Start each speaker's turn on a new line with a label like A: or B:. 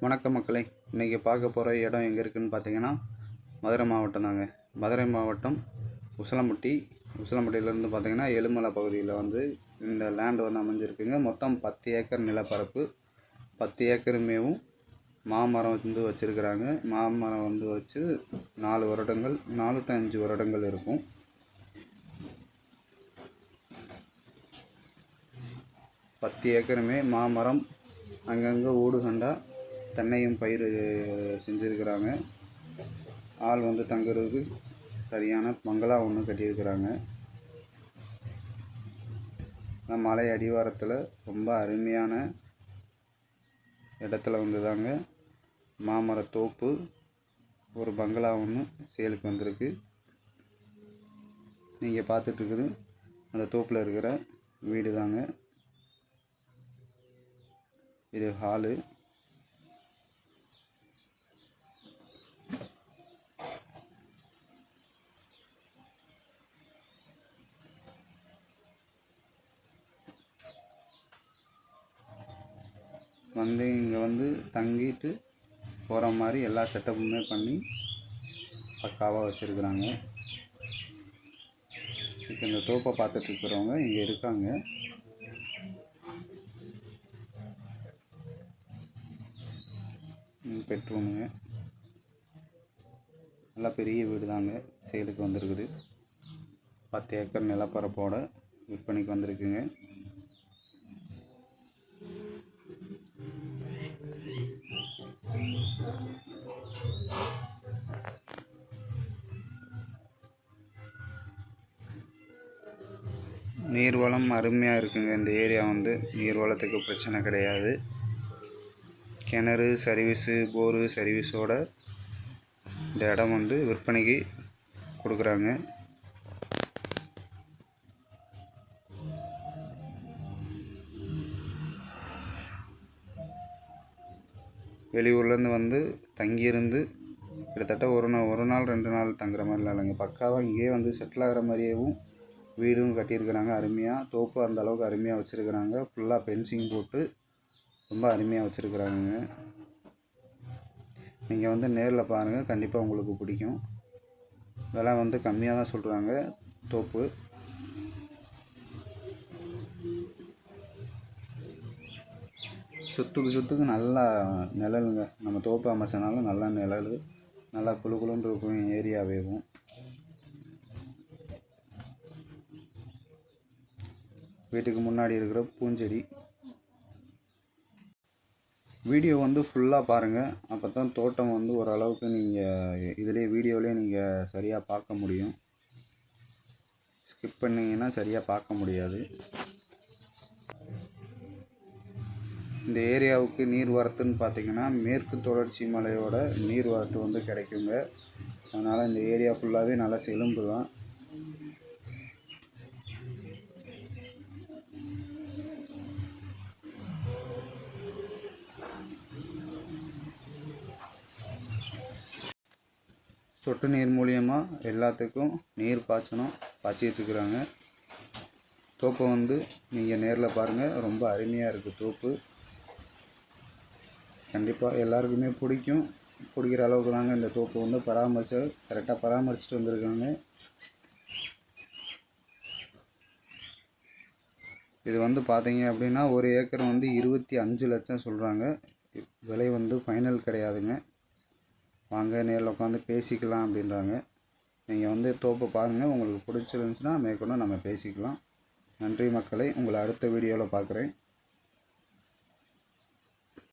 A: வணக்கம் மக்களே. இன்றைக்கி பார்க்க போகிற இடம் எங்கே இருக்குதுன்னு பார்த்தீங்கன்னா மதுரை மாவட்டம் தாங்க. மதுரை மாவட்டம் உசிலம்பட்டி. உசிலம்பட்டியிலேருந்து பார்த்தீங்கன்னா எலுமலை பகுதியில் வந்து இந்த லேண்டு வந்து அமைஞ்சிருக்குங்க. மொத்தம் பத்து ஏக்கர் நிலப்பரப்பு பத்து ஏக்கருமேவும் மாமரம் வந்து வச்சுருக்குறாங்க. மாமரம் வந்து வச்சு நாலு வருடங்கள் நாலு டு அஞ்சு வருடங்கள் இருக்கும். பத்து ஏக்கருமே மாமரம் அங்கங்கே ஊடு கண்டா தென்னையும் பயிர் செஞ்சுருக்கிறாங்க. ஆள் வந்து தங்குறதுக்கு சரியான பங்களா ஒன்று கட்டியிருக்கிறாங்க. மலை அடிவாரத்தில் ரொம்ப அருமையான இடத்துல வந்து தாங்க மாமர தோப்பு ஒரு பங்களா ஒன்று சேலுக்கு வந்திருக்கு. நீங்கள் பார்த்துட்ருக்குது அந்த தோப்பில் இருக்கிற வீடு தாங்க இது ஹாலு. வந்து இங்கே வந்து தங்கிட்டு போகிற மாதிரி எல்லா செட்டப்புமே பண்ணி பக்காவாக வச்சுருக்குறாங்க. இப்போ இந்த தோப்பை பார்த்துட்டு இருக்கிறவங்க இங்கே இருக்காங்க. பெட்ரூமுங்க நல்லா பெரிய வீடு தாங்க சேலுக்கு வந்திருக்குது. பத்து ஏக்கர் நிலப்பரப்போட விற்பனைக்கு வந்திருக்குங்க. நீர்வளம் அருமையாக இருக்குங்க. இந்த ஏரியா வந்து நீர்வளத்துக்கு பிரச்சனை கிடையாது. கிணறு சர்வீஸு போரு சர்வீஸோட இந்த இடம் வந்து விற்பனைக்கு கொடுக்குறாங்க. வெளியூர்லேருந்து வந்து தங்கியிருந்து கிட்டத்தட்ட ஒரு நாள் ஒரு நாள் ரெண்டு நாள் தங்குற மாதிரிலாம் இல்லைங்க. பக்காவாக இங்கேயே வந்து செட்டில் ஆகிற மாதிரியேவும் வீடும் கட்டியிருக்கிறாங்க அருமையாக தோப்பு அந்த அளவுக்கு அருமையாக வச்சுருக்கிறாங்க. ஃபுல்லாக பென்சிங் போட்டு ரொம்ப அருமையாக வச்சுருக்குறாங்க நீங்கள் வந்து நேரில் பாருங்கள் கண்டிப்பாக உங்களுக்கு பிடிக்கும். விலை வந்து கம்மியாக தான் சொல்கிறாங்க தோப்பு. சுத்துக்கு சுத்துக்கு நல்லா நிழலுங்க. நம்ம தோப்பு அமைச்சனாலும் நல்லா நிழல். நல்லா குளு குழுன்னு இருக்கும் ஏரியாவேவும் வீட்டுக்கு முன்னாடி இருக்கிற பூஞ்செடி. வீடியோ வந்து ஃபுல்லாக பாருங்கள் அப்போ தான் தோட்டம் வந்து ஓரளவுக்கு நீங்கள் இதிலே வீடியோவிலே நீங்கள் சரியாக பார்க்க முடியும். ஸ்கிப் பண்ணிங்கன்னா சரியாக பார்க்க முடியாது. இந்த ஏரியாவுக்கு நீர் வரத்துன்னு பார்த்தீங்கன்னா மேற்கு தொடர்ச்சி மலையோட நீர் வரத்து வந்து கிடைக்குங்க. அதனால் இந்த ஏரியா ஃபுல்லாகவே நல்லா செலும்பு தான். சொட்டு நீர் மூலியமாக எல்லாத்துக்கும் நீர் பாய்ச்சணும் பாய்ச்சிட்ருக்குறாங்க தோப்பை வந்து நீங்கள் நேரில் பாருங்கள் ரொம்ப அருமையாக இருக்குது தோப்பு. கண்டிப்பாக எல்லாருக்குமே பிடிக்கும். பிடிக்கிற அளவுக்கு தாங்க இந்த தோப்பு வந்து பராமரித்து கரெக்டாக பராமரிச்சுட்டு வந்திருக்காங்க. இது வந்து பார்த்தீங்க அப்படின்னா ஒரு ஏக்கர் வந்து இருபத்தி அஞ்சு லட்சம் சொல்கிறாங்க விலை வந்து ஃபைனல் கிடையாதுங்க. வாங்க நேரில் உட்காந்து பேசிக்கலாம் அப்படின்றாங்க. நீங்கள் வந்து தோப்பை பாருங்கள் உங்களுக்கு பிடிச்சிருந்துச்சுன்னா மேற்கொண்டு நம்ம பேசிக்கலாம். நன்றி மக்களை உங்களை அடுத்த வீடியோவில் பார்க்குறேன்